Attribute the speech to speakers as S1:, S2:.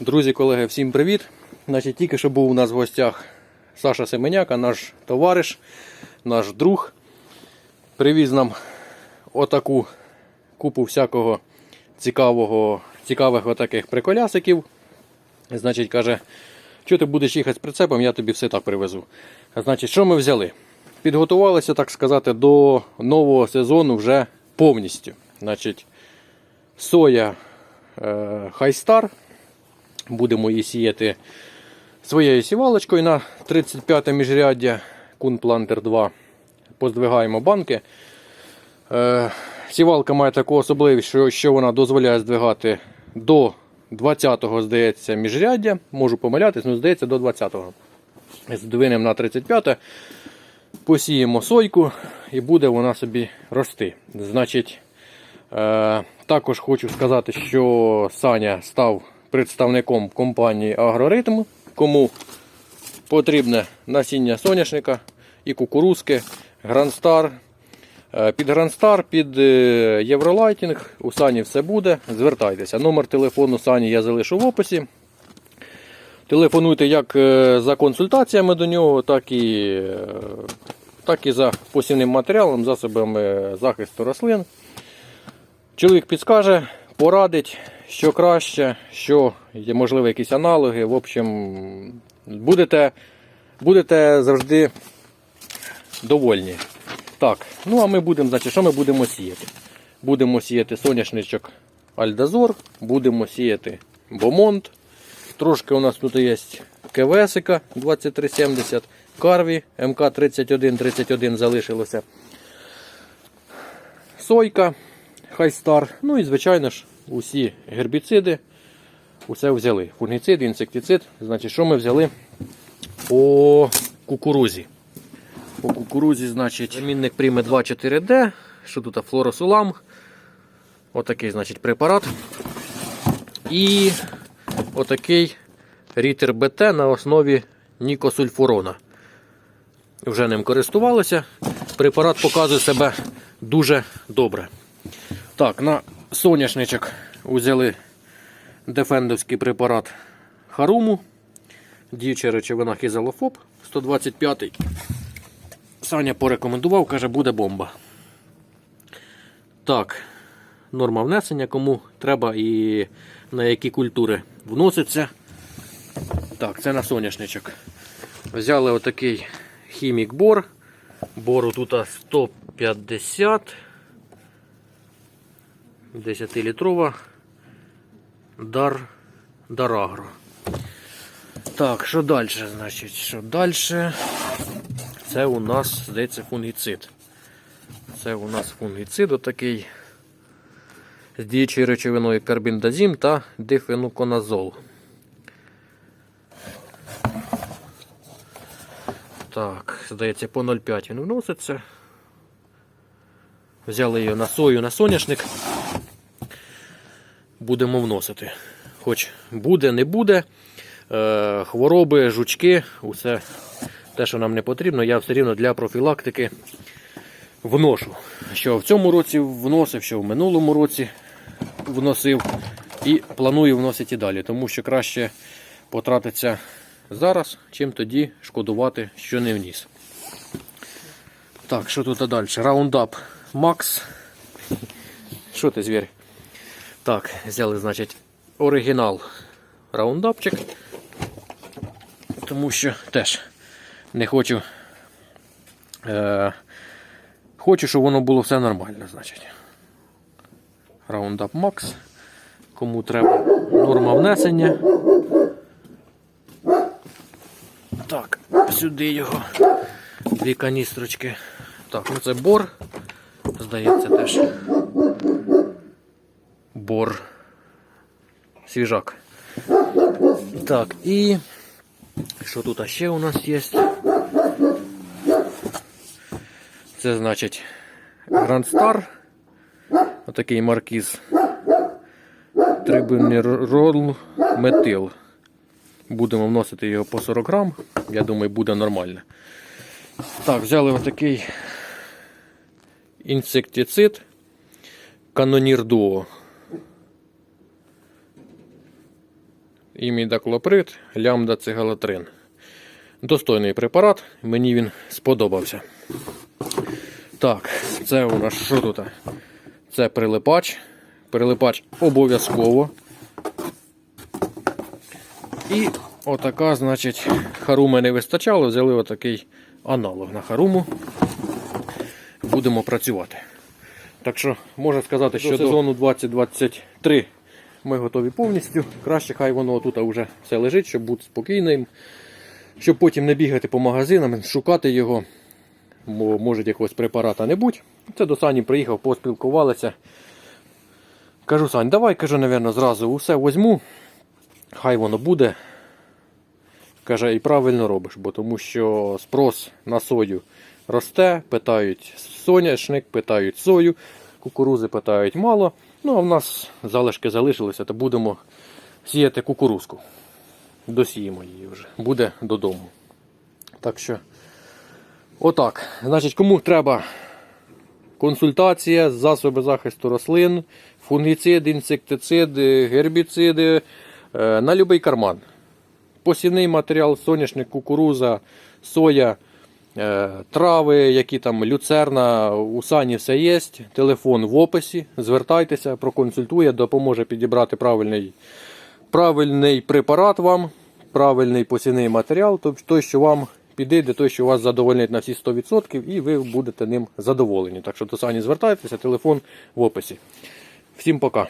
S1: Друзі, колеги, всім привіт! Значить, тільки що був у нас в гостях Саша Семеняка, наш товариш, наш друг. Привіз нам отаку купу всякого цікавого, цікавих отаких приколясиків. Значить, каже, що ти будеш їхати з прицепом, я тобі все так привезу. Значить, що ми взяли? Підготувалися, так сказати, до нового сезону вже повністю. Значить, соя е, Хайстар. Будемо її сіяти своєю сівалочкою на 35 міжряддя Кунплантер 2. Поздвигаємо банки. Е, сівалка має таку особливість, що, вона дозволяє здвигати до 20-го, здається, міжряддя. Можу помилятись, але здається до 20-го. Здвинемо на 35 посіємо сойку і буде вона собі рости. Значить, е, також хочу сказати, що Саня став представником компанії Агроритм. Кому потрібне насіння соняшника і кукурузки, Грандстар. Е, Під Грандстар, під е, Євролайтінг, у Сані все буде. Звертайтеся. Номер телефону Сані я залишу в описі. Телефонуйте як е, за консультаціями до нього, так і, е, так і за посівним матеріалом, засобами захисту рослин. Чоловік підскаже, порадить, що краще, що є, можливо, якісь аналоги. В общем, будете, будете завжди довольні. Так, ну а ми будемо, значить, що ми будемо сіяти? Будемо сіяти соняшничок Альдазор, будемо сіяти Бомонт. Трошки у нас тут є КВСика 2370, Карві МК3131 залишилося. Сойка, Хайстар. Ну і, звичайно ж, усі гербіциди. Усе взяли. Фунгіцид, інсектицид. Значить, що ми взяли по кукурузі? По кукурузі, значить, замінник прийме 2,4D. Що тут? Флоросулам. Отакий, значить, препарат. І отакий рітер БТ на основі нікосульфурона. Вже ним користувалися. Препарат показує себе дуже добре. Так, на соняшничок взяли дефендовський препарат Харуму. Діюча речовина хізалофоб 125 Саня порекомендував, каже, буде бомба. Так, норма внесення, кому треба і на які культури вноситься. Так, це на соняшничок. Взяли отакий хімік бор. Бору тут 150. 10-літрова. Дар Дарагро. Так, що далі? Значить, що далі? Це у нас, здається, фунгіцид. Це у нас фунгіцид отакий з діючою речовиною карбіндазім та дифенуконазол. Так, здається, по 0,5 він вноситься. Взяли її на сою на соняшник. Будемо вносити. Хоч буде, не буде. Е, хвороби, жучки, усе те, що нам не потрібно, я все рівно для профілактики вношу. Що в цьому році вносив, що в минулому році вносив. І планую вносити і далі, тому що краще потратиться зараз, чим тоді шкодувати, що не вніс. Так, що тут далі? Раундап Макс. Що ти, звір? Так, взяли, значить, оригінал раундапчик. Тому що теж не хочу. Е, хочу, щоб воно було все нормально, значить. Roundup Max. Кому треба норма внесення. Так, сюди його. Дві каністрочки. Так, ну це бор. Здається, теж. Бор. Свіжак. Так, і що тут ще у нас є? Це значить Grand Star. Отакий маркіз. Трибунерол метил. Будемо вносити його по 40 грам. Я думаю, буде нормально. Так, взяли отакий інсектицид Канонір Дуо. Імідаклоприд, лямда цигалатрин. Достойний препарат, мені він сподобався. Так, це у нас що тут? Це прилипач. Прилипач обов'язково. І отака, значить, харуми не вистачало, взяли отакий аналог на харуму. Будемо працювати. Так що, можна сказати, що до сезону 2023 ми готові повністю. Краще хай воно тут вже все лежить, щоб бути спокійним, щоб потім не бігати по магазинам, шукати його. Бо може якогось препарата не будь. Це до Сані приїхав, поспілкувалися. Кажу, Сань, давай, кажу, напевно, зразу усе возьму. Хай воно буде. Каже, і правильно робиш, бо тому що спрос на сою росте, питають соняшник, питають сою, кукурузи питають мало. Ну, а в нас залишки залишилися, то будемо сіяти кукурузку. Досіємо її вже. Буде додому. Так що, отак. Значить, кому треба консультація, засоби захисту рослин, фунгіциди, інсектициди, гербіциди е, на будь-який карман. Посівний матеріал, соняшник, кукуруза, соя, трави, які там люцерна, у сані все є. Телефон в описі. Звертайтеся, проконсультує, допоможе підібрати правильний, правильний препарат вам, правильний посівний матеріал, тобто той, що вам підійде, той, що вас задовольнить на всі 100%, і ви будете ним задоволені. Так що до сані звертайтеся, телефон в описі. Всім пока.